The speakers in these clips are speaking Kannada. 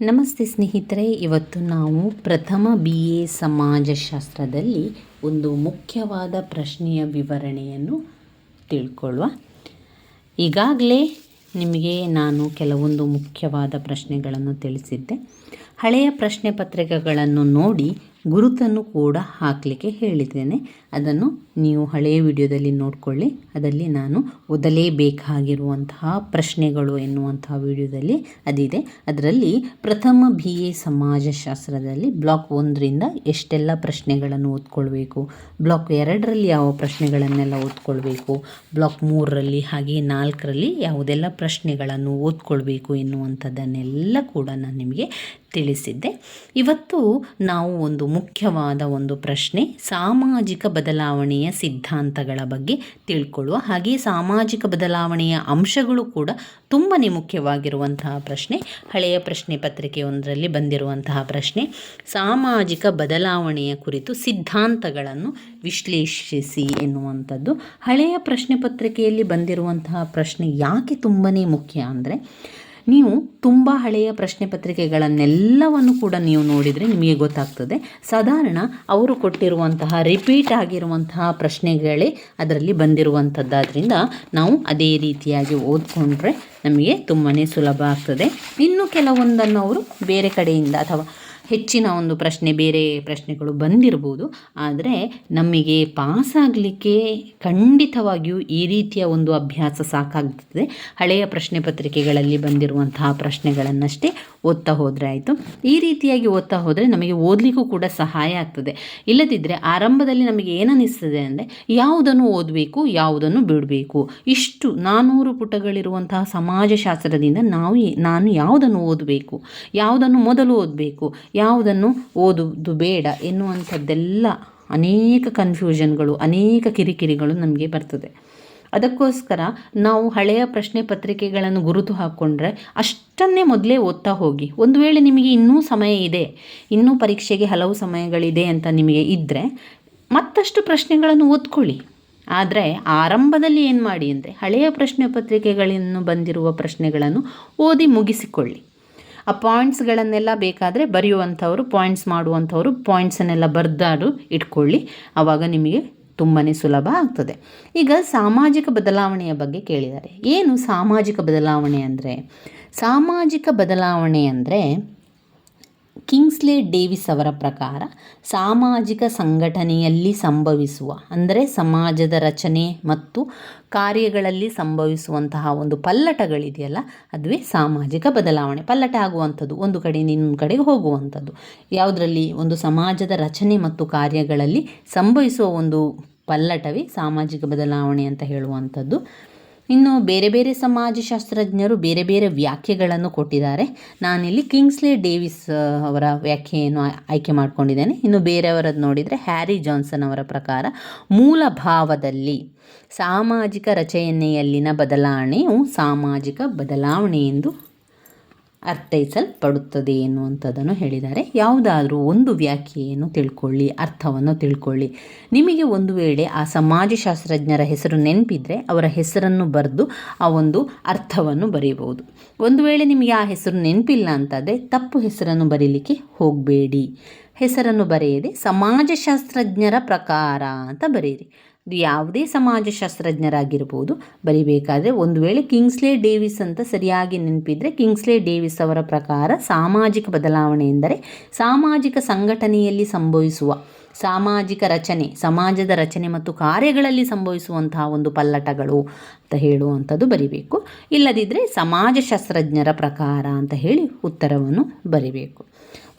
ನಮಸ್ತೆ ಸ್ನೇಹಿತರೆ, ಇವತ್ತು ನಾವು ಪ್ರಥಮ ಬಿ ಎ ಸಮಾಜಶಾಸ್ತ್ರದಲ್ಲಿ ಒಂದು ಮುಖ್ಯವಾದ ಪ್ರಶ್ನೆಯ ವಿವರಣೆಯನ್ನು ತಿಳ್ಕೊಳ್ಳುವ. ಈಗಾಗಲೇ ನಿಮಗೆ ನಾನು ಕೆಲವೊಂದು ಮುಖ್ಯವಾದ ಪ್ರಶ್ನೆಗಳನ್ನು ತಿಳಿಸಿದ್ದೆ. ಹಳೆಯ ಪ್ರಶ್ನೆ ಪತ್ರಿಕೆಗಳನ್ನು ನೋಡಿ ಗುರುತನ್ನು ಕೂಡ ಹಾಕಲಿಕ್ಕೆ ಹೇಳಿದ್ದೇನೆ. ಅದನ್ನು ನೀವು ಹಳೆಯ ವಿಡಿಯೋದಲ್ಲಿ ನೋಡಿಕೊಳ್ಳಿ. ಅದರಲ್ಲಿ ನಾನು ಓದಲೇಬೇಕಾಗಿರುವಂತಹ ಪ್ರಶ್ನೆಗಳು ಎನ್ನುವಂತಹ ವಿಡಿಯೋದಲ್ಲಿ ಅದಿದೆ. ಅದರಲ್ಲಿ ಪ್ರಥಮ ಬಿ ಎ ಸಮಾಜಶಾಸ್ತ್ರದಲ್ಲಿ ಬ್ಲಾಕ್ ಒಂದರಿಂದ ಎಷ್ಟೆಲ್ಲ ಪ್ರಶ್ನೆಗಳನ್ನು ಓದ್ಕೊಳ್ಬೇಕು, ಬ್ಲಾಕ್ ಎರಡರಲ್ಲಿ ಯಾವ ಪ್ರಶ್ನೆಗಳನ್ನೆಲ್ಲ ಓದ್ಕೊಳ್ಬೇಕು, ಬ್ಲಾಕ್ ಮೂರರಲ್ಲಿ ಹಾಗೆ ನಾಲ್ಕರಲ್ಲಿ ಯಾವುದೆಲ್ಲ ಪ್ರಶ್ನೆಗಳನ್ನು ಓದ್ಕೊಳ್ಬೇಕು ಎನ್ನುವಂಥದ್ದನ್ನೆಲ್ಲ ಕೂಡ ನಾನು ನಿಮಗೆ ತಿಳಿಸಿದ್ದೆ. ಇವತ್ತು ನಾವು ಒಂದು ಮುಖ್ಯವಾದ ಒಂದು ಪ್ರಶ್ನೆ, ಸಾಮಾಜಿಕ ಬದಲಾವಣೆಯ ಸಿದ್ಧಾಂತಗಳ ಬಗ್ಗೆ ತಿಳ್ಕೊಳ್ಳುವ. ಹಾಗೆ ಸಾಮಾಜಿಕ ಬದಲಾವಣೆಯ ಅಂಶಗಳು ಕೂಡ ತುಂಬಾ ಮುಖ್ಯವಾಗಿರುವಂತಹ ಪ್ರಶ್ನೆ, ಹಳೆಯ ಪ್ರಶ್ನೆ ಪತ್ರಿಕೆಯೊಂದರಲ್ಲಿ ಬಂದಿರುವಂತಹ ಪ್ರಶ್ನೆ. ಸಾಮಾಜಿಕ ಬದಲಾವಣೆಯ ಕುರಿತು ಸಿದ್ಧಾಂತಗಳನ್ನು ವಿಶ್ಲೇಷಿಸಿ ಎನ್ನುವಂಥದ್ದು. ಹಳೆಯ ಪ್ರಶ್ನೆ ಪತ್ರಿಕೆಯಲ್ಲಿ ಬಂದಿರುವಂತಹ ಪ್ರಶ್ನೆ ಯಾಕೆ ತುಂಬಾ ಮುಖ್ಯ ಅಂದರೆ ನೀವು ತುಂಬ ಹಳೆಯ ಪ್ರಶ್ನೆ ಪತ್ರಿಕೆಗಳನ್ನೆಲ್ಲವನ್ನು ಕೂಡ ನೀವು ನೋಡಿದರೆ ನಿಮಗೆ ಗೊತ್ತಾಗ್ತದೆ. ಸಾಧಾರಣ ಅವರು ಕೊಟ್ಟಿರುವಂತಹ ರಿಪೀಟ್ ಆಗಿರುವಂತಹ ಪ್ರಶ್ನೆಗಳೇ ಅದರಲ್ಲಿ ಬಂದಿರುವಂಥದ್ದಾದ್ರಿಂದ ನಾವು ಅದೇ ರೀತಿಯಾಗಿ ಓದ್ಕೊಂಡ್ರೆ ನಮಗೆ ತುಂಬಾ ಸುಲಭ ಆಗ್ತದೆ. ಇನ್ನು ಕೆಲವೊಂದನ್ನು ಅವರು ಬೇರೆ ಕಡೆಯಿಂದ ಅಥವಾ ಹೆಚ್ಚಿನ ಒಂದು ಪ್ರಶ್ನೆ, ಬೇರೆ ಪ್ರಶ್ನೆಗಳು ಬಂದಿರ್ಬೋದು. ಆದರೆ ನಮಗೆ ಪಾಸಾಗಲಿಕ್ಕೆ ಖಂಡಿತವಾಗಿಯೂ ಈ ರೀತಿಯ ಒಂದು ಅಭ್ಯಾಸ ಸಾಕಾಗ್ತದೆ. ಹಳೆಯ ಪ್ರಶ್ನೆ ಪತ್ರಿಕೆಗಳಲ್ಲಿ ಬಂದಿರುವಂತಹ ಪ್ರಶ್ನೆಗಳನ್ನಷ್ಟೇ ಓದ್ತಾ ಹೋದರೆ ಆಯಿತು. ಈ ರೀತಿಯಾಗಿ ಓದ್ತಾ ಹೋದರೆ ನಮಗೆ ಓದಲಿಕ್ಕೂ ಕೂಡ ಸಹಾಯ ಆಗ್ತದೆ. ಇಲ್ಲದಿದ್ದರೆ ಆರಂಭದಲ್ಲಿ ನಮಗೆ ಏನನ್ನಿಸ್ತದೆ ಅಂದರೆ ಯಾವುದನ್ನು ಓದಬೇಕು, ಯಾವುದನ್ನು ಬಿಡಬೇಕು. ಇಷ್ಟು ನಾನ್ನೂರು ಪುಟಗಳಿರುವಂತಹ ಸಮಾಜಶಾಸ್ತ್ರದಿಂದ ನಾವು, ನಾನು ಯಾವುದನ್ನು ಓದಬೇಕು, ಯಾವುದನ್ನು ಮೊದಲು ಓದಬೇಕು ಯಾವುದನ್ನು ಓದುವುದು ಬೇಡ ಎನ್ನುವಂಥದ್ದೆಲ್ಲ ಅನೇಕ ಕನ್ಫ್ಯೂಷನ್ಗಳು ಅನೇಕ ಕಿರಿಕಿರಿಗಳು ನಮಗೆ ಬರ್ತದೆ. ಅದಕ್ಕೋಸ್ಕರ ನಾವು ಹಳೆಯ ಪ್ರಶ್ನೆ ಪತ್ರಿಕೆಗಳನ್ನು ಗುರುತು ಹಾಕ್ಕೊಂಡ್ರೆ ಅಷ್ಟನ್ನೇ ಮೊದಲೇ ಓದ್ತಾ ಹೋಗಿ. ಒಂದು ವೇಳೆ ನಿಮಗೆ ಇನ್ನೂ ಸಮಯ ಇದೆ, ಇನ್ನೂ ಪರೀಕ್ಷೆಗೆ ಹಲವು ಸಮಯಗಳಿದೆ ಅಂತ ನಿಮಗೆ ಇದ್ದರೆ ಮತ್ತಷ್ಟು ಪ್ರಶ್ನೆಗಳನ್ನು ಓದ್ಕೊಳ್ಳಿ. ಆದರೆ ಆರಂಭದಲ್ಲಿ ಏನು ಮಾಡಿ ಅಂದರೆ ಹಳೆಯ ಪ್ರಶ್ನೆ ಪತ್ರಿಕೆಗಳನ್ನು ಬಂದಿರುವ ಪ್ರಶ್ನೆಗಳನ್ನು ಓದಿ ಮುಗಿಸಿಕೊಳ್ಳಿ. ಆ ಪಾಯಿಂಟ್ಸ್ಗಳನ್ನೆಲ್ಲ ಬೇಕಾದರೆ ಬರೆಯುವಂಥವ್ರು ಪಾಯಿಂಟ್ಸ್ ಮಾಡುವಂಥವ್ರು ಪಾಯಿಂಟ್ಸನ್ನೆಲ್ಲ ಬರೆದಾಡು ಇಟ್ಕೊಳ್ಳಿ. ಆವಾಗ ನಿಮಗೆ ತುಂಬಾ ಸುಲಭ ಆಗ್ತದೆ. ಈಗ ಸಾಮಾಜಿಕ ಬದಲಾವಣೆಯ ಬಗ್ಗೆ ಕೇಳಿದ್ದಾರೆ. ಏನು ಸಾಮಾಜಿಕ ಬದಲಾವಣೆ ಅಂದರೆ? ಸಾಮಾಜಿಕ ಬದಲಾವಣೆ ಅಂದರೆ ಕಿಂಗ್ಸ್ಲೆ ಡೇವಿಸ್ ಅವರ ಪ್ರಕಾರ ಸಾಮಾಜಿಕ ಸಂಘಟನೆಯಲ್ಲಿ ಸಂಭವಿಸುವ, ಅಂದರೆ ಸಮಾಜದ ರಚನೆ ಮತ್ತು ಕಾರ್ಯಗಳಲ್ಲಿ ಸಂಭವಿಸುವಂತಹ ಒಂದು ಪಲ್ಲಟಗಳಿದೆಯಲ್ಲ, ಅದುವೇ ಸಾಮಾಜಿಕ ಬದಲಾವಣೆ, ಪಲ್ಲಟ ಆಗುವಂಥದ್ದು, ಒಂದು ಕಡೆ ಇನ್ನೊಂದು ಕಡೆಗೆ ಹೋಗುವಂಥದ್ದು. ಯಾವುದರಲ್ಲಿ ಒಂದು ಸಮಾಜದ ರಚನೆ ಮತ್ತು ಕಾರ್ಯಗಳಲ್ಲಿ ಸಂಭವಿಸುವ ಒಂದು ಪಲ್ಲಟವೇ ಸಾಮಾಜಿಕ ಬದಲಾವಣೆ ಅಂತ ಹೇಳುವಂಥದ್ದು. ಇನ್ನು ಬೇರೆ ಬೇರೆ ಸಮಾಜಶಾಸ್ತ್ರಜ್ಞರು ಬೇರೆ ಬೇರೆ ವ್ಯಾಖ್ಯೆಗಳನ್ನು ಕೊಟ್ಟಿದ್ದಾರೆ. ನಾನಿಲ್ಲಿ ಕಿಂಗ್ಸ್ಲೆ ಡೇವಿಸ್ ಅವರ ವ್ಯಾಖ್ಯೆಯನ್ನು ಆಯ್ಕೆ ಮಾಡ್ಕೊಂಡಿದ್ದೇನೆ. ಇನ್ನು ಬೇರೆಯವರದ್ದು ನೋಡಿದರೆ ಹ್ಯಾರಿ ಜಾನ್ಸನ್ ಅವರ ಪ್ರಕಾರ ಮೂಲ ಭಾವದಲ್ಲಿ ಸಾಮಾಜಿಕ ರಚನೆಯಲ್ಲಿನ ಬದಲಾವಣೆಯು ಸಾಮಾಜಿಕ ಬದಲಾವಣೆ ಎಂದು ಅರ್ಥೈಸಲ್ಪಡುತ್ತದೆ ಎನ್ನುವಂಥದ್ದನ್ನು ಹೇಳಿದ್ದಾರೆ. ಯಾವುದಾದ್ರೂ ಒಂದು ವ್ಯಾಖ್ಯೆಯನ್ನು ತಿಳ್ಕೊಳ್ಳಿ, ಅರ್ಥವನ್ನು ತಿಳ್ಕೊಳ್ಳಿ. ನಿಮಗೆ ಒಂದು ವೇಳೆ ಆ ಸಮಾಜಶಾಸ್ತ್ರಜ್ಞರ ಹೆಸರು ನೆನಪಿದ್ರೆ ಅವರ ಹೆಸರನ್ನು ಬರೆದು ಆ ಒಂದು ಅರ್ಥವನ್ನು ಬರೆಯಬಹುದು. ಒಂದು ವೇಳೆ ನಿಮಗೆ ಆ ಹೆಸರು ನೆನಪಿಲ್ಲ ಅಂತಾದರೆ ತಪ್ಪು ಹೆಸರನ್ನು ಬರೀಲಿಕ್ಕೆ ಹೋಗಬೇಡಿ. ಹೆಸರನ್ನು ಬರೆಯದೆ ಸಮಾಜಶಾಸ್ತ್ರಜ್ಞರ ಪ್ರಕಾರ ಅಂತ ಬರೆಯಿರಿ. ಇದು ಯಾವುದೇ ಸಮಾಜಶಾಸ್ತ್ರಜ್ಞರಾಗಿರ್ಬೋದು. ಬರಿಬೇಕಾದ್ರೆ ಒಂದು ವೇಳೆ ಕಿಂಗ್ಸ್ಲೇ ಡೇವಿಸ್ ಅಂತ ಸರಿಯಾಗಿ ನೆನಪಿದ್ರೆ ಕಿಂಗ್ಸ್ಲೇ ಡೇವಿಸ್ ಅವರ ಪ್ರಕಾರ ಸಾಮಾಜಿಕ ಬದಲಾವಣೆ ಎಂದರೆ ಸಾಮಾಜಿಕ ಸಂಘಟನೆಯಲ್ಲಿ ಸಂಭವಿಸುವ ಸಾಮಾಜಿಕ ರಚನೆ, ಸಮಾಜದ ರಚನೆ ಮತ್ತು ಕಾರ್ಯಗಳಲ್ಲಿ ಸಂಭವಿಸುವಂತಹ ಒಂದು ಪಲ್ಲಟಗಳು ಅಂತ ಹೇಳುವಂಥದ್ದು ಬರಿಬೇಕು. ಇಲ್ಲದಿದ್ದರೆ ಸಮಾಜಶಾಸ್ತ್ರಜ್ಞರ ಪ್ರಕಾರ ಅಂತ ಹೇಳಿ ಉತ್ತರವನ್ನು ಬರಿಬೇಕು.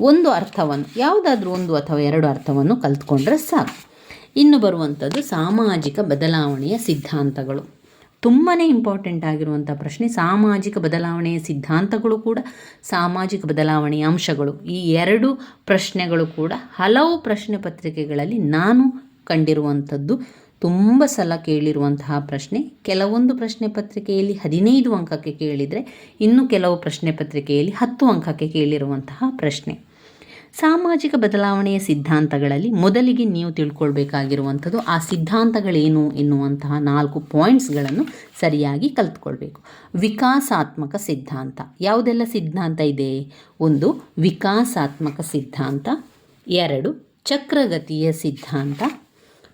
ಒಂದು ಅರ್ಥವನ್ನು, ಯಾವುದಾದ್ರೂ ಒಂದು ಅಥವಾ ಎರಡು ಅರ್ಥವನ್ನು ಕಲ್ತ್ಕೊಂಡ್ರೆ ಸಾಕು. ಇನ್ನು ಬರುವಂಥದ್ದು ಸಾಮಾಜಿಕ ಬದಲಾವಣೆಯ ಸಿದ್ಧಾಂತಗಳು. ತುಂಬಾ ಇಂಪಾರ್ಟೆಂಟ್ ಆಗಿರುವಂಥ ಪ್ರಶ್ನೆ, ಸಾಮಾಜಿಕ ಬದಲಾವಣೆಯ ಸಿದ್ಧಾಂತಗಳು ಕೂಡ, ಸಾಮಾಜಿಕ ಬದಲಾವಣೆಯ ಅಂಶಗಳು. ಈ ಎರಡು ಪ್ರಶ್ನೆಗಳು ಕೂಡ ಹಲವು ಪ್ರಶ್ನೆ ಪತ್ರಿಕೆಗಳಲ್ಲಿ ನಾನು ಕಂಡಿರುವಂಥದ್ದು. ತುಂಬ ಸಲ ಕೇಳಿರುವಂತಹ ಪ್ರಶ್ನೆ. ಕೆಲವೊಂದು ಪ್ರಶ್ನೆ ಪತ್ರಿಕೆಯಲ್ಲಿ ಹದಿನೈದು ಅಂಕಕ್ಕೆ ಕೇಳಿದರೆ, ಇನ್ನು ಕೆಲವು ಪ್ರಶ್ನೆ ಪತ್ರಿಕೆಯಲ್ಲಿ ಹತ್ತು ಅಂಕಕ್ಕೆ ಕೇಳಿರುವಂತಹ ಪ್ರಶ್ನೆ. ಸಾಮಾಜಿಕ ಬದಲಾವಣೆಯ ಸಿದ್ಧಾಂತಗಳಲ್ಲಿ ಮೊದಲಿಗೆ ನೀವು ತಿಳ್ಕೊಳ್ಬೇಕಾಗಿರುವಂಥದ್ದು ಆ ಸಿದ್ಧಾಂತಗಳೇನು ಎನ್ನುವಂತಹ ನಾಲ್ಕು ಪಾಯಿಂಟ್ಸ್ಗಳನ್ನು ಸರಿಯಾಗಿ ಕಲ್ತ್ಕೊಳ್ಬೇಕು. ವಿಕಾಸಾತ್ಮಕ ಸಿದ್ಧಾಂತ. ಯಾವುದೆಲ್ಲ ಸಿದ್ಧಾಂತ ಇದೆ? ಒಂದು, ವಿಕಾಸಾತ್ಮಕ ಸಿದ್ಧಾಂತ. ಎರಡು, ಚಕ್ರಗತಿಯ ಸಿದ್ಧಾಂತ.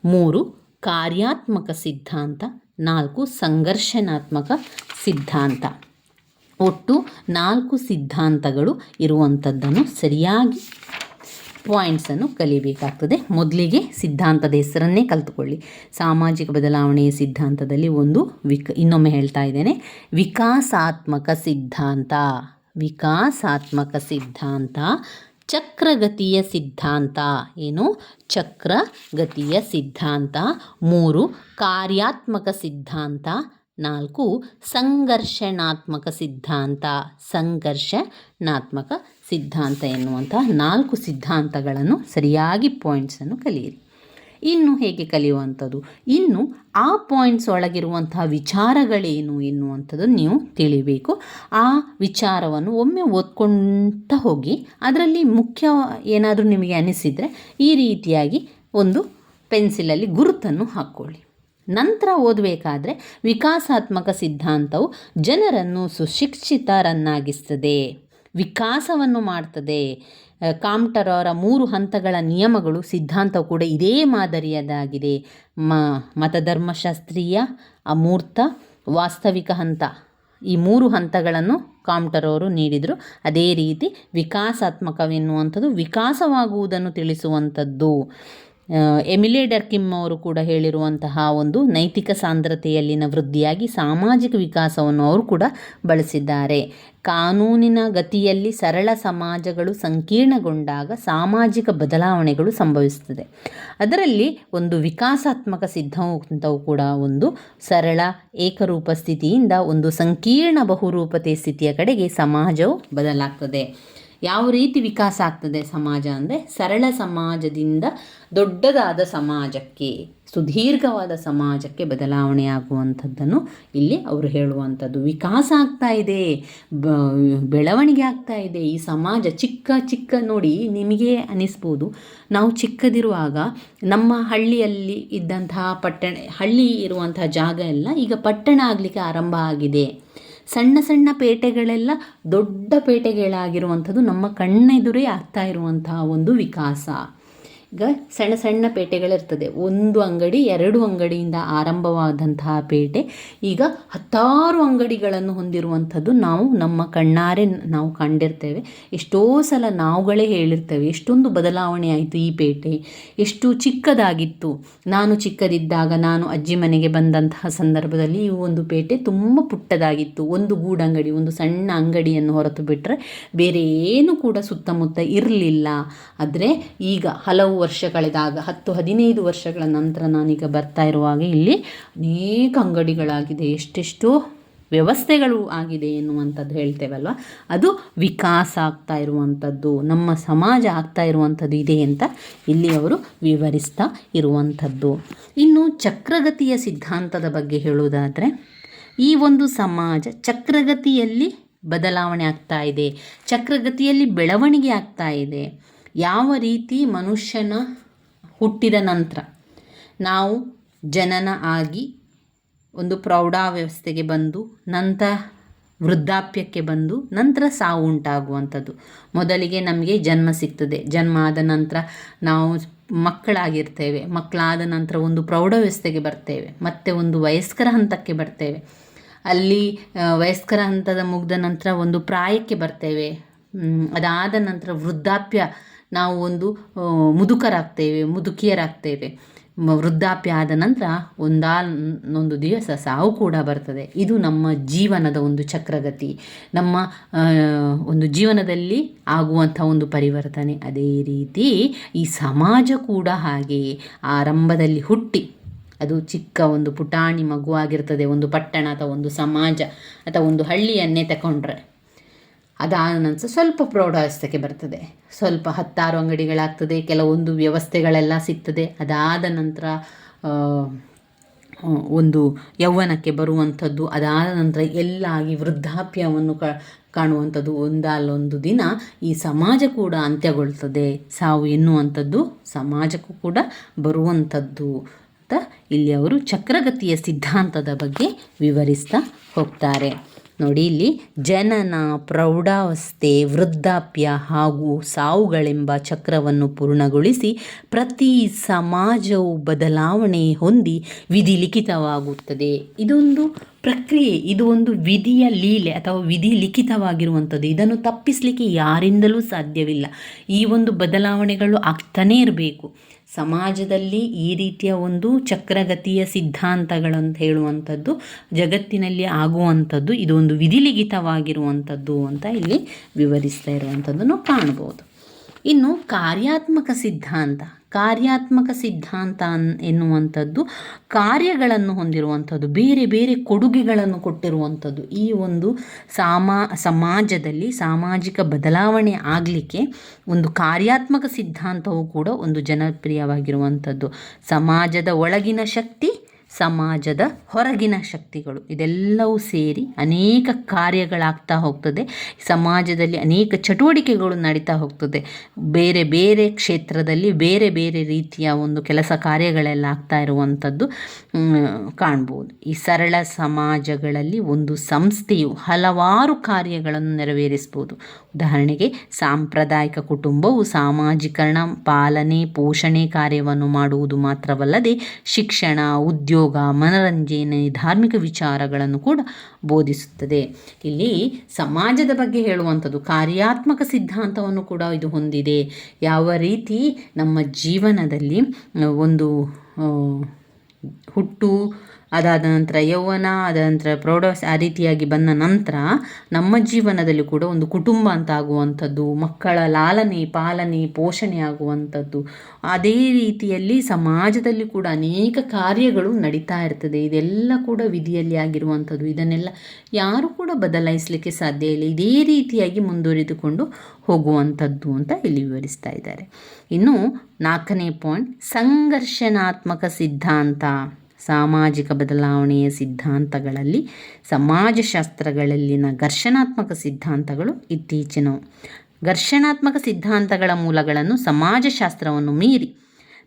ಮೂರು, ಕಾರ್ಯಾತ್ಮಕ ಸಿದ್ಧಾಂತ. ನಾಲ್ಕು ಸಂಘರ್ಷಣಾತ್ಮಕ ಸಿದ್ಧಾಂತ. ಒಟ್ಟು ನಾಲ್ಕು ಸಿದ್ಧಾಂತಗಳು ಇರುವಂಥದ್ದನ್ನು ಸರಿಯಾಗಿ ಪಾಯಿಂಟ್ಸನ್ನು ಕಲಿಬೇಕಾಗ್ತದೆ. ಮೊದಲಿಗೆ ಸಿದ್ಧಾಂತದ ಹೆಸರನ್ನೇ ಕಲ್ತುಕೊಳ್ಳಿ. ಸಾಮಾಜಿಕ ಬದಲಾವಣೆಯ ಸಿದ್ಧಾಂತದಲ್ಲಿ ಒಂದು ವಿಕ, ಇನ್ನೊಮ್ಮೆ ಹೇಳ್ತಾ ಇದ್ದೇನೆ. ವಿಕಾಸಾತ್ಮಕ ಸಿದ್ಧಾಂತ. ವಿಕಾಸಾತ್ಮಕ ಸಿದ್ಧಾಂತ. ಚಕ್ರಗತಿಯ ಸಿದ್ಧಾಂತ. ಏನು? ಚಕ್ರಗತಿಯ ಸಿದ್ಧಾಂತ. ಮೂರು, ಕಾರ್ಯಾತ್ಮಕ ಸಿದ್ಧಾಂತ. ನಾಲ್ಕು, ಸಂಘರ್ಷಣಾತ್ಮಕ ಸಿದ್ಧಾಂತ. ಸಂಘರ್ಷಣಾತ್ಮಕ ಸಿದ್ಧಾಂತ ಎನ್ನುವಂತಹ ನಾಲ್ಕು ಸಿದ್ಧಾಂತಗಳನ್ನು ಸರಿಯಾಗಿ ಪಾಯಿಂಟ್ಸನ್ನು ಕಲಿಯಿರಿ. ಇನ್ನು ಹೇಗೆ ಕಲಿಯುವಂಥದ್ದು? ಇನ್ನು ಆ ಪಾಯಿಂಟ್ಸ್ ಒಳಗಿರುವಂತಹ ವಿಚಾರಗಳೇನು ಎನ್ನುವಂಥದ್ದು ನೀವು ತಿಳಿಬೇಕು. ಆ ವಿಚಾರವನ್ನು ಒಮ್ಮೆ ಓದ್ಕೊಂತ ಹೋಗಿ, ಅದರಲ್ಲಿ ಮುಖ್ಯ ಏನಾದರೂ ನಿಮಗೆ ಅನಿಸಿದರೆ ಈ ರೀತಿಯಾಗಿ ಒಂದು ಪೆನ್ಸಿಲಲ್ಲಿ ಗುರುತನ್ನು ಹಾಕ್ಕೊಳ್ಳಿ. ನಂತರ ಓದಬೇಕಾದ್ರೆ ವಿಕಾಸಾತ್ಮಕ ಸಿದ್ಧಾಂತವು ಜನರನ್ನು ಸುಶಿಕ್ಷಿತರನ್ನಾಗಿಸ್ತದೆ, ವಿಕಾಸವನ್ನು ಮಾಡ್ತದೆ. ಕಾಮ್ಟರ್ ಮೂರು ಹಂತಗಳ ನಿಯಮಗಳು ಸಿದ್ಧಾಂತ ಕೂಡ ಇದೇ ಮಾದರಿಯದಾಗಿದೆ. ಮ, ಮತಧರ್ಮಶಾಸ್ತ್ರೀಯ, ಅಮೂರ್ತ, ವಾಸ್ತವಿಕ ಹಂತ. ಈ ಮೂರು ಹಂತಗಳನ್ನು ಕಾಮ್ಟರ್ ಅವರು ನೀಡಿದರು. ಅದೇ ರೀತಿ ವಿಕಾಸಾತ್ಮಕವೆನ್ನುವಂಥದ್ದು ವಿಕಾಸವಾಗುವುದನ್ನು ತಿಳಿಸುವಂಥದ್ದು. ಎಮಿಲೆ ಡರ್ಕಿಮ್ ಅವರು ಕೂಡ ಹೇಳಿರುವಂತಹ ಒಂದು ನೈತಿಕ ಸಾಂದ್ರತೆಯಲ್ಲಿನ ವೃದ್ಧಿಯಾಗಿ ಸಾಮಾಜಿಕ ವಿಕಾಸವನ್ನು ಅವರು ಕೂಡ ಬಳಸಿದ್ದಾರೆ. ಕಾನೂನಿನ ಗತಿಯಲ್ಲಿ ಸರಳ ಸಮಾಜಗಳು ಸಂಕೀರ್ಣಗೊಂಡಾಗ ಸಾಮಾಜಿಕ ಬದಲಾವಣೆಗಳು ಸಂಭವಿಸುತ್ತದೆ. ಅದರಲ್ಲಿ ಒಂದು ವಿಕಾಸಾತ್ಮಕ ಸಿದ್ಧಾಂತವು ಕೂಡ ಒಂದು ಸರಳ ಏಕರೂಪ ಸ್ಥಿತಿಯಿಂದ ಒಂದು ಸಂಕೀರ್ಣ ಬಹುರೂಪತೆ ಸ್ಥಿತಿಯ ಕಡೆಗೆ ಸಮಾಜವು ಬದಲಾಗ್ತದೆ. ಯಾವ ರೀತಿ ವಿಕಾಸ ಆಗ್ತದೆ ಸಮಾಜ ಅಂದರೆ ಸರಳ ಸಮಾಜದಿಂದ ದೊಡ್ಡದಾದ ಸಮಾಜಕ್ಕೆ, ಸುದೀರ್ಘವಾದ ಸಮಾಜಕ್ಕೆ ಬದಲಾವಣೆ ಆಗುವಂಥದ್ದನ್ನು ಇಲ್ಲಿ ಅವರು ಹೇಳುವಂಥದ್ದು. ವಿಕಾಸ ಆಗ್ತಾ ಇದೆ ಬೆಳವಣಿಗೆ ಆಗ್ತಾ ಇದೆ. ಈ ಸಮಾಜ ಚಿಕ್ಕ ಚಿಕ್ಕ ನೋಡಿ ನಿಮಗೆ ಅನಿಸ್ಬೋದು. ನಾವು ಚಿಕ್ಕದಿರುವಾಗ ನಮ್ಮ ಹಳ್ಳಿಯಲ್ಲಿ ಇದ್ದಂತಹ ಪಟ್ಟಣ, ಹಳ್ಳಿ ಇರುವಂತಹ ಜಾಗ ಎಲ್ಲ ಈಗ ಪಟ್ಟಣ ಆಗಲಿಕ್ಕೆ ಆರಂಭ ಆಗಿದೆ. ಸಣ್ಣ ಸಣ್ಣ ಪೇಟೆಗಳೆಲ್ಲ ದೊಡ್ಡ ಪೇಟೆಗಳಾಗಿರುವಂಥದ್ದು ನಮ್ಮ ಕಣ್ಣೆದುರೇ ಆಗ್ತಾ ಇರುವಂತಹ ಒಂದು ವಿಕಾಸ. ಈಗ ಸಣ್ಣ ಸಣ್ಣ ಪೇಟೆಗಳಿರ್ತದೆ. ಒಂದು ಅಂಗಡಿ, ಎರಡು ಅಂಗಡಿಯಿಂದ ಆರಂಭವಾದಂತಹ ಪೇಟೆ. ಈಗ ಹತ್ತಾರು ಅಂಗಡಿಗಳನ್ನು ಹೊಂದಿರುವಂಥದ್ದು ನಾವು ನಮ್ಮ ಕಣ್ಣಾರೆ ನಾವು ಕಂಡಿರ್ತೇವೆ. ಎಷ್ಟೋ ಸಲ ನಾವುಗಳೇ ಹೇಳಿರ್ತೇವೆ, ಎಷ್ಟೊಂದು ಬದಲಾವಣೆ ಆಯಿತು ಈ ಪೇಟೆ. ಎಷ್ಟು ಚಿಕ್ಕದಾಗಿತ್ತು. ನಾನು ಚಿಕ್ಕದಿದ್ದಾಗ ನಾನು ಅಜ್ಜಿ ಮನೆಗೆ ಬಂದಂತಹ ಸಂದರ್ಭದಲ್ಲಿ ಈ ಒಂದು ಪೇಟೆ ತುಂಬ ಪುಟ್ಟದಾಗಿತ್ತು. ಒಂದು ಗೂಡಂಗಡಿ, ಒಂದು ಸಣ್ಣ ಅಂಗಡಿಯನ್ನು ಹೊರತು ಬಿಟ್ಟರೆ ಬೇರೆ ಏನು ಕೂಡ ಸುತ್ತಮುತ್ತ ಇರಲಿಲ್ಲ. ಆದರೆ ಈಗ ಹಲವು ವರ್ಷ ಕಳೆದಾಗ ಹತ್ತು ಹದಿನೈದು ವರ್ಷಗಳ ನಂತರ ನಾನೀಗ ಬರ್ತಾ ಇರುವಾಗ ಇಲ್ಲಿ ಅನೇಕ ಅಂಗಡಿಗಳಾಗಿದೆ, ಎಷ್ಟೆಷ್ಟೋ ವ್ಯವಸ್ಥೆಗಳು ಆಗಿದೆ ಎನ್ನುವಂಥದ್ದು ಹೇಳ್ತೇವಲ್ವ? ಅದು ವಿಕಾಸ ಆಗ್ತಾ ಇರುವಂಥದ್ದು, ನಮ್ಮ ಸಮಾಜ ಆಗ್ತಾ ಇರುವಂಥದ್ದು ಇದೆ ಅಂತ ಇಲ್ಲಿ ಅವರು ವಿವರಿಸ್ತಾ ಇರುವಂಥದ್ದು. ಇನ್ನು ಚಕ್ರಗತಿಯ ಸಿದ್ಧಾಂತದ ಬಗ್ಗೆ ಹೇಳುವುದಾದರೆ, ಈ ಒಂದು ಸಮಾಜ ಚಕ್ರಗತಿಯಲ್ಲಿ ಬದಲಾವಣೆ ಆಗ್ತಾ ಇದೆ, ಚಕ್ರಗತಿಯಲ್ಲಿ ಬೆಳವಣಿಗೆ ಆಗ್ತಾ ಇದೆ. ಯಾವ ರೀತಿ ಮನುಷ್ಯನ ಹುಟ್ಟಿದ ನಂತರ ನಾವು ಜನನ ಆಗಿ ಒಂದು ಪ್ರೌಢಾವಸ್ಥೆಗೆ ಬಂದು ನಂತರ ವೃದ್ಧಾಪ್ಯಕ್ಕೆ ಬಂದು, ನಂತರ ಸಾವು ಉಂಟಾಗುವಂಥದ್ದು. ಮೊದಲಿಗೆ ನಮಗೆ ಜನ್ಮ ಸಿಗ್ತದೆ. ಜನ್ಮ ಆದ ನಂತರ ನಾವು ಮಕ್ಕಳಾಗಿರ್ತೇವೆ. ಮಕ್ಕಳಾದ ನಂತರ ಒಂದು ಪ್ರೌಢವ್ಯವಸ್ಥೆಗೆ ಬರ್ತೇವೆ. ಮತ್ತು ಒಂದು ವಯಸ್ಕರ ಹಂತಕ್ಕೆ ಬರ್ತೇವೆ. ಅಲ್ಲಿ ವಯಸ್ಕರ ಹಂತದ ಮುಗಿದ ನಂತರ ಒಂದು ಪ್ರಾಯಕ್ಕೆ ಬರ್ತೇವೆ. ಅದಾದ ನಂತರ ವೃದ್ಧಾಪ್ಯ ನಾವು ಒಂದು ಮುದುಕರಾಗ್ತೇವೆ, ಮುದುಕಿಯರಾಗ್ತೇವೆ. ವೃದ್ಧಾಪ್ಯ ಆದ ನಂತರ ಒಂದಾನೊಂದು ದಿವಸ ಸಾವು ಕೂಡ ಬರ್ತದೆ. ಇದು ನಮ್ಮ ಜೀವನದ ಒಂದು ಚಕ್ರಗತಿ. ನಮ್ಮ ಒಂದು ಜೀವನದಲ್ಲಿ ಆಗುವಂಥ ಒಂದು ಪರಿವರ್ತನೆ. ಅದೇ ರೀತಿ ಈ ಸಮಾಜ ಕೂಡ ಹಾಗೆ ಆರಂಭದಲ್ಲಿ ಹುಟ್ಟಿ, ಅದು ಚಿಕ್ಕ ಒಂದು ಪುಟಾಣಿ ಮಗುವಾಗಿರ್ತದೆ ಒಂದು ಪಟ್ಟಣ ಅಥವಾ ಒಂದು ಸಮಾಜ ಅಥವಾ ಒಂದು ಹಳ್ಳಿಯನ್ನೇ ತಗೊಂಡ್ರೆ ಅದಾದ ನಂತರ ಸ್ವಲ್ಪ ಪ್ರೌಢಾವಸ್ಥೆಗೆ ಬರ್ತದೆ. ಸ್ವಲ್ಪ ಹತ್ತಾರು ಅಂಗಡಿಗಳಾಗ್ತದೆ, ಕೆಲವೊಂದು ವ್ಯವಸ್ಥೆಗಳೆಲ್ಲ ಸಿಗ್ತದೆ. ಅದಾದ ನಂತರ ಒಂದು ಯೌವನಕ್ಕೆ ಬರುವಂಥದ್ದು, ಅದಾದ ನಂತರ ಎಲ್ಲ ಆಗಿ ವೃದ್ಧಾಪ್ಯವನ್ನು ಕಾಣುವಂಥದ್ದು ಒಂದಲ್ಲೊಂದು ದಿನ ಈ ಸಮಾಜ ಕೂಡ ಅಂತ್ಯಗೊಳ್ತದೆ. ಸಾವು ಎನ್ನುವಂಥದ್ದು ಸಮಾಜಕ್ಕೂ ಕೂಡ ಬರುವಂಥದ್ದು ಅಂತ ಇಲ್ಲಿ ಅವರು ಚಕ್ರಗತಿಯ ಸಿದ್ಧಾಂತದ ಬಗ್ಗೆ ವಿವರಿಸ್ತಾ ಹೋಗ್ತಾರೆ. ನೋಡಿ, ಇಲ್ಲಿ ಜನನ, ಪ್ರೌಢಾವಸ್ಥೆ, ವೃದ್ಧಾಪ್ಯ ಹಾಗೂ ಸಾವುಗಳೆಂಬ ಚಕ್ರವನ್ನು ಪೂರ್ಣಗೊಳಿಸಿ ಪ್ರತಿ ಸಮಾಜವು ಬದಲಾವಣೆ ಹೊಂದಿ ವಿಧಿ ಲಿಖಿತವಾಗುತ್ತದೆ. ಇದೊಂದು ಪ್ರಕ್ರಿಯೆ, ಇದು ಒಂದು ವಿಧಿಯ ಲೀಲೆ ಅಥವಾ ವಿಧಿ ಲಿಖಿತವಾಗಿರುವಂಥದ್ದು. ಇದನ್ನು ತಪ್ಪಿಸಲಿಕ್ಕೆ ಯಾರಿಂದಲೂ ಸಾಧ್ಯವಿಲ್ಲ. ಈ ಒಂದು ಬದಲಾವಣೆಗಳು ಆಗ್ತಾನೇ ಇರಬೇಕು. ಸಮಾಜದಲ್ಲಿ ಈ ರೀತಿಯ ಒಂದು ಚಕ್ರಗತಿಯ ಸಿದ್ಧಾಂತಗಳಂತ ಹೇಳುವಂಥದ್ದು, ಜಗತ್ತಿನಲ್ಲಿ ಆಗುವಂಥದ್ದು, ಇದು ಒಂದು ವಿಧಿಲಿಖಿತವಾಗಿರುವಂಥದ್ದು ಅಂತ ಇಲ್ಲಿ ವಿವರಿಸ್ತಾ ಇರುವಂಥದ್ದನ್ನು ಕಾಣ್ಬೋದು ಇನ್ನು ಕಾರ್ಯಾತ್ಮಕ ಸಿದ್ಧಾಂತ. ಕಾರ್ಯಾತ್ಮಕ ಸಿದ್ಧಾಂತ ಎನ್ನುವಂಥದ್ದು, ಕಾರ್ಯಗಳನ್ನು ಹೊಂದಿರುವಂಥದ್ದು, ಬೇರೆ ಬೇರೆ ಕೊಡುಗೆಗಳನ್ನು ಕೊಟ್ಟಿರುವಂಥದ್ದು. ಈ ಒಂದು ಸಾಮಾ, ಸಮಾಜದಲ್ಲಿ ಸಾಮಾಜಿಕ ಬದಲಾವಣೆ ಆಗಲಿಕ್ಕೆ ಒಂದು ಕಾರ್ಯಾತ್ಮಕ ಸಿದ್ಧಾಂತವು ಕೂಡ ಒಂದು ಜನಪ್ರಿಯವಾಗಿರುವಂಥದ್ದು. ಸಮಾಜದ ಒಳಗಿನ ಶಕ್ತಿ ಸಮಾಜದ ಹೊರಗಿನ ಶಕ್ತಿಗಳು. ಇದೆಲ್ಲವೂ ಸೇರಿ ಅನೇಕ ಕಾರ್ಯಗಳಾಗ್ತಾ ಹೋಗ್ತದೆ. ಸಮಾಜದಲ್ಲಿ ಅನೇಕ ಚಟುವಟಿಕೆಗಳು ನಡೀತಾ ಹೋಗ್ತದೆ. ಬೇರೆ ಬೇರೆ ಕ್ಷೇತ್ರದಲ್ಲಿ ಬೇರೆ ಬೇರೆ ರೀತಿಯ ಒಂದು ಕೆಲಸ ಕಾರ್ಯಗಳೆಲ್ಲ ಆಗ್ತಾ ಇರುವಂಥದ್ದು ಕಾಣ್ಬೋದು. ಈ ಸರಳ ಸಮಾಜಗಳಲ್ಲಿ ಒಂದು ಸಂಸ್ಥೆಯು ಹಲವಾರು ಕಾರ್ಯಗಳನ್ನು ನೆರವೇರಿಸ್ಬೋದು ಉದಾಹರಣೆಗೆ, ಸಾಂಪ್ರದಾಯಿಕ ಕುಟುಂಬವು ಸಾಮಾಜೀಕರಣ, ಪಾಲನೆ, ಪೋಷಣೆ ಕಾರ್ಯವನ್ನು ಮಾಡುವುದು ಮಾತ್ರವಲ್ಲದೆ, ಶಿಕ್ಷಣ, ಉದ್ಯೋಗ ಮನರಂಜನೆ, ಧಾರ್ಮಿಕ ವಿಚಾರಗಳನ್ನು ಕೂಡ ಬೋಧಿಸುತ್ತದೆ. ಇಲ್ಲಿ ಸಮಾಜದ ಬಗ್ಗೆ ಹೇಳುವಂಥದ್ದು, ಕಾರ್ಯಾತ್ಮಕ ಸಿದ್ಧಾಂತವನ್ನು ಕೂಡ ಇದು ಹೊಂದಿದೆ. ಯಾವ ರೀತಿ ನಮ್ಮ ಜೀವನದಲ್ಲಿ ಒಂದು ಹುಟ್ಟು ಅದಾದ ನಂತರ ಯೌವನ ಆದ ನಂತರ ಪ್ರೌಢ ಆ ರೀತಿಯಾಗಿ ಬಂದ ನಂತರ ನಮ್ಮ ಜೀವನದಲ್ಲಿ ಕೂಡ ಒಂದು ಕುಟುಂಬ ಅಂತ ಆಗುವಂಥದ್ದು, ಮಕ್ಕಳ ಲಾಲನೆ, ಪಾಲನೆ, ಪೋಷಣೆ ಆಗುವಂಥದ್ದು, ಅದೇ ರೀತಿಯಲ್ಲಿ ಸಮಾಜದಲ್ಲಿ ಕೂಡ ಅನೇಕ ಕಾರ್ಯಗಳು ನಡೀತಾ ಇರ್ತದೆ. ಇದೆಲ್ಲ ಕೂಡ ವಿಧಿಯಲ್ಲಿ ಆಗಿರುವಂಥದ್ದು. ಇದನ್ನೆಲ್ಲ ಯಾರು ಕೂಡ ಬದಲಾಯಿಸಲಿಕ್ಕೆ ಸಾಧ್ಯ ಇಲ್ಲ. ಇದೇ ರೀತಿಯಾಗಿ ಮುಂದುವರಿದುಕೊಂಡು ಹೋಗುವಂಥದ್ದು ಅಂತ ಇಲ್ಲಿ ವಿವರಿಸ್ತಾ ಇದ್ದಾರೆ. ಇನ್ನು ನಾಲ್ಕನೇ ಪಾಯಿಂಟ್ ಸಂಘರ್ಷಣಾತ್ಮಕ ಸಿದ್ಧಾಂತ. ಸಾಮಾಜಿಕ ಬದಲಾವಣೆಯ ಸಿದ್ಧಾಂತಗಳಲ್ಲಿ, ಸಮಾಜಶಾಸ್ತ್ರಗಳಲ್ಲಿನ ಘರ್ಷಣಾತ್ಮಕ ಸಿದ್ಧಾಂತಗಳು ಇತ್ತೀಚಿನವು ಘರ್ಷಣಾತ್ಮಕ ಸಿದ್ಧಾಂತಗಳ ಮೂಲಗಳನ್ನು ಸಮಾಜಶಾಸ್ತ್ರವನ್ನು ಮೀರಿ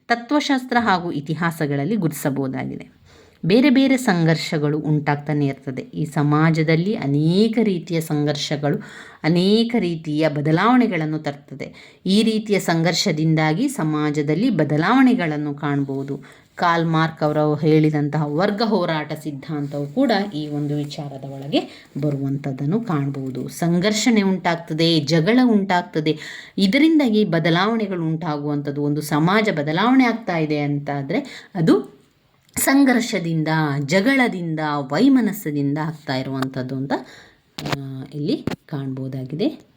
ತತ್ವಶಾಸ್ತ್ರ ಹಾಗೂ ಇತಿಹಾಸಗಳಲ್ಲಿ ಗುರುತಿಸಬಹುದಾಗಿದೆ. ಬೇರೆ ಬೇರೆ ಸಂಘರ್ಷಗಳು ಉಂಟಾಗ್ತಾನೆ ಇರ್ತದೆ. ಈ ಸಮಾಜದಲ್ಲಿ ಅನೇಕ ರೀತಿಯ ಸಂಘರ್ಷಗಳು, ಅನೇಕ ರೀತಿಯ ಬದಲಾವಣೆಗಳನ್ನು ತರ್ತದೆ. ಈ ರೀತಿಯ ಸಂಘರ್ಷದಿಂದಾಗಿ ಸಮಾಜದಲ್ಲಿ ಬದಲಾವಣೆಗಳನ್ನು ಕಾಣ್ಬೋದು ಕಾಲ್ ಮಾರ್ಕ್ ಅವರು ಹೇಳಿದಂತಹ ವರ್ಗ ಹೋರಾಟ ಸಿದ್ಧಾಂತವು ಕೂಡ ಈ ಒಂದು ವಿಚಾರದ ಒಳಗೆ ಬರುವಂಥದ್ದನ್ನು ಕಾಣಬಹುದು. ಸಂಘರ್ಷಣೆ ಉಂಟಾಗ್ತದೆ, ಜಗಳ ಉಂಟಾಗ್ತದೆ. ಇದರಿಂದಾಗಿ ಬದಲಾವಣೆಗಳು ಉಂಟಾಗುವಂಥದ್ದು, ಒಂದು ಸಮಾಜ ಬದಲಾವಣೆ ಆಗ್ತಾ ಇದೆ ಅಂತಾದರೆ ಅದು ಸಂಘರ್ಷದಿಂದ, ಜಗಳದಿಂದ ವೈಮನಸ್ಸದಿಂದ ಆಗ್ತಾ ಇರುವಂಥದ್ದು ಅಂತ ಇಲ್ಲಿ ಕಾಣ್ಬೋದಾಗಿದೆ